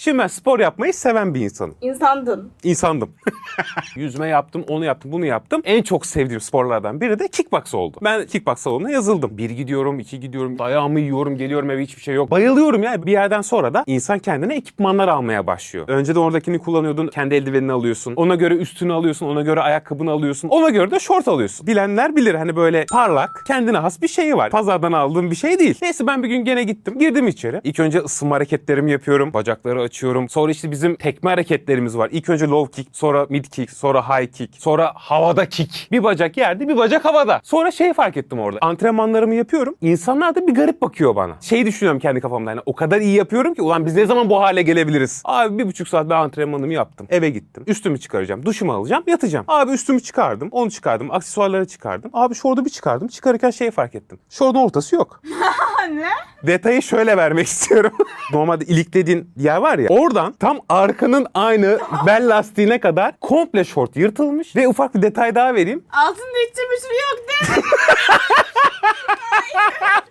Şimdi ben spor yapmayı seven bir insanım. İnsandın. İnsandım. Yüzme yaptım, onu yaptım, bunu yaptım. En çok sevdiğim sporlardan biri de kickbox oldu. Ben kickbox salonuna yazıldım. Bir gidiyorum, iki gidiyorum, dayağımı yiyorum, geliyorum eve hiçbir şey yok. Bayılıyorum ya. Bir yerden sonra da insan kendine ekipmanlar almaya başlıyor. Önceden oradakini kullanıyordun, kendi eldivenini alıyorsun. Ona göre üstünü alıyorsun, ona göre ayakkabını alıyorsun. Ona göre de şort alıyorsun. Bilenler bilir hani böyle parlak, kendine has bir şeyi var. Pazardan aldığım bir şey değil. Neyse ben bir gün gene gittim. Girdim içeri. İlk önce ısınma hareketlerimi yapıyorum. Bacakları açıyorum. Sonra işte bizim tekme hareketlerimiz var. İlk önce low kick, sonra mid kick, sonra high kick, sonra havada kick. Bir bacak yerde, bir bacak havada. Sonra şey fark ettim orada. Antrenmanlarımı yapıyorum. İnsanlar da bir garip bakıyor bana. Şey düşünüyorum kendi kafamda. Hani o kadar iyi yapıyorum ki ulan biz ne zaman bu hale gelebiliriz? Abi bir buçuk saat ben antrenmanımı yaptım. Eve gittim. Üstümü çıkaracağım. Duşumu alacağım. Yatacağım. Abi üstümü çıkardım. Onu çıkardım. Aksesuarları çıkardım. Abi şortu bir çıkardım. Çıkarırken şeyi fark ettim. Şortun ortası yok. ne? Detayı şöyle vermek istiyorum. Normalde iliklediğin yer var ya. Oradan tam arkanın aynı bel lastiğine kadar komple şort yırtılmış. Ve ufak bir detay daha vereyim. Altında bir şey yok değil mi?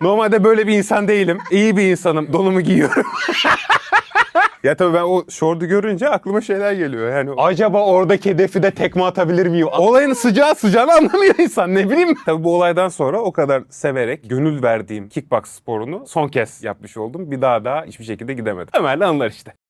Normalde böyle bir insan değilim. İyi bir insanım. Donumu giyiyorum. ya tabii ben o şortu görünce aklıma şeyler geliyor. Yani acaba oradaki hedefi de tekme atabilir miyim? Olayın sıcağı sıcağını anlamıyor insan ne bileyim. Tabii bu olaydan sonra o kadar severek gönül verdiğim kickbox sporunu son kez yapmış oldum. Bir daha daha hiçbir şekilde gidemedim. Ömer'le anılar işte.